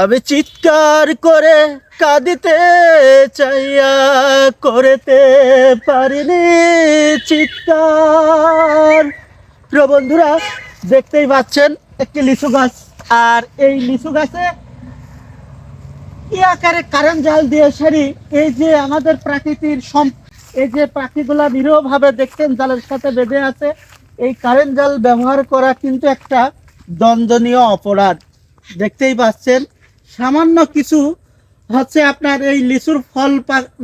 আমি চিৎকার করে কাঁদিতে চাইয়া করতে পারিনি চিৎকার। প্রিয় বন্ধুরা, দেখতেই পাচ্ছেন একটি লিচু গাছ। আর এই লিচু গাছে কি আকারে কারেন্ট জাল দিয়ে সারি? এই যে আমাদের প্রাকৃতির সম এই যে পাখিগুলা নিরীহভাবে দেখতেন, জালের সাথে বেঁধে আছে, এই কারেন্ট জাল ব্যবহার করা কিন্তু একটা দণ্ডনীয় অপরাধ। দেখতেই পাচ্ছেন সামান্য কিছু হচ্ছে আপনার এই লিচুর ফল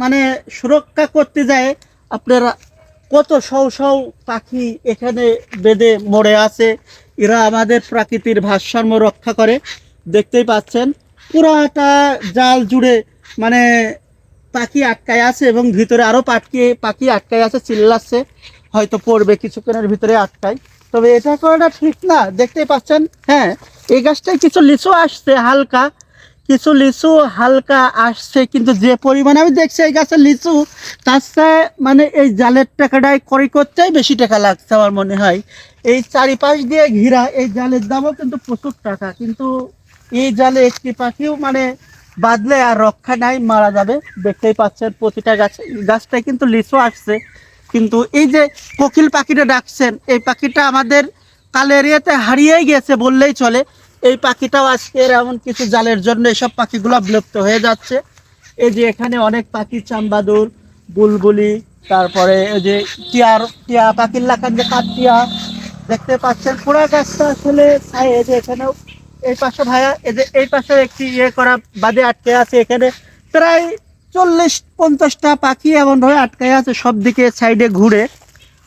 মানে সুরক্ষা করতে যায়, আপনার কত শৌ শৌ পাখি এখানে বেঁধে মরে আছে, এরা আমাদের প্রাকৃতির ভারসাম্য রক্ষা করে। দেখতেই পাচ্ছেন, পুরাটা জাল জুড়ে মানে পাখি আটকায় আছে এবং ভিতরে আরও পাটকি পাখি আটকায় আছে, চিল্লাচ্ছে, হয়তো পড়বে কিছুক্ষণের ভিতরে আটকায়। তবে এটা করাটা ঠিক না, দেখতেই পাচ্ছেন হ্যাঁ এই গাছটায় কিছু লিচু আসছে হালকা কিছু লিচু হালকা আসছে, কিন্তু যে পরিমাণে আমি দেখছি এই গাছের লিচু, তার চেয়ে মানে এই জালের টাকাটাই করি করতেই বেশি টাকা লাগছে আমার মনে হয়। এই চারিপাশ দিয়ে ঘিরা, এই জালের দামও কিন্তু প্রচুর টাকা, কিন্তু এই জালে একটি পাখিও মানে বাদলে আর রক্ষা নাই, মারা যাবে। দেখতেই পাচ্ছেন প্রতিটা গাছে, গাছটায় কিন্তু লিচু আসছে। কিন্তু এই যে কোকিল পাখিটা ডাকছেন, এই পাখিটা আমাদের কাল এরিয়াতে হারিয়েই গেছে বললেই চলে। এই পাখিটাও আজকের এমন কিছু জালের জন্য এসব পাখিগুলো বিলুপ্ত হয়ে যাচ্ছে। এই যে এখানে অনেক পাখি, চাম্বাদুর, বুলবুলি, তারপরে এই যে টিয়ার, টিয়া পাখির লাখান যে কাঠটিয়া দেখতে পাচ্ছেন পুরা গাছটা আসলে এই যে এখানেও এই পাশে ভাইয়া, এই যে এই পাশে একটি ইয়ে করা বাদে আটকে আছে। এখানে প্রায় চল্লিশ, পঞ্চাশটা পাখি এমন ভাবে আটকে আছে, সব দিকে সাইডে ঘুরে।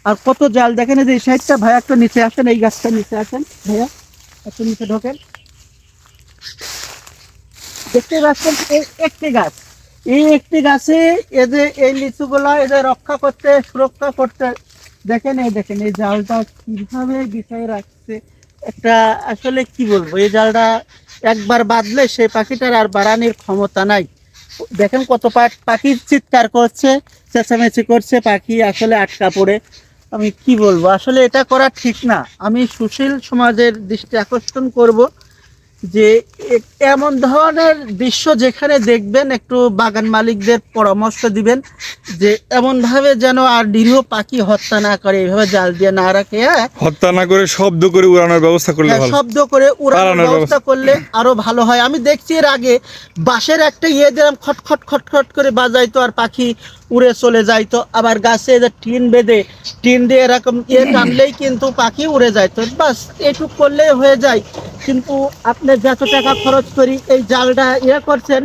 আর কত জাল দেখেন, এই যে সাইডটা ভাইয়া একটু নিচে আসেন, এই গাছটা নিচে আসেন ভাইয়া। একটু নিচে ঢোকেন। দেখতে পাচ্ছেন একটি গাছ। এই একটি গাছে এদের এই লিচুগুলো এদের রক্ষা করতে, সুরক্ষা করতে, দেখেন, এই দেখেন, এই জালটা কীভাবে বিছাই রাখছে। একটা আসলে কি বলব, এই জালটা একবার বাঁধলে সেই পাখিটার আর বাড়ানোর ক্ষমতা নাই। দেখেন কত পাখি চিৎকার করছে, চেঁচামেচি করছে, পাখি আসলে আটকা পড়ে। আমি কি বলব? আসলে এটা করা ঠিক না। আমি সুশীল সমাজের দৃষ্টি আকর্ষণ করব। যে এমন ধরনের দৃশ্য যেখানে দেখবেন একটু বাগান মালিকদের পরামর্শ দিবেন যে এমন ভাবে যেন আর নিরীহ পাখি হত্যা না করে এইভাবে জাল দিয়ে না রাখে হ্যাঁ? হত্যা না করে শব্দ করে উড়ানোর ব্যবস্থা করলে হ্যাঁ, শব্দ করে উড়ানোর ব্যবস্থা করলে আরও ভালো হয়। আমি দেখছি এর আগে বাঁশের একটা ইয়ে দিলাম খটখট খটখট করে বাজাইতো আর পাখি উড়ে চলে যাইতো। আবার গাছে যে টিন বেঁধে টিন দিয়ে এরকম ইয়ে টানলেই কিন্তু পাখি উড়ে যাইতো। বাস এটুক করলেই হয়ে যায়। কিন্তু আপনি যত টাকা খরচ করি এই জালটা ইয়ে করছেন,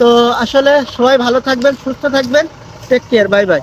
তো আসলে সবাই ভালো থাকবেন, সুস্থ থাকবেন টেক কেয়ার বাই বাই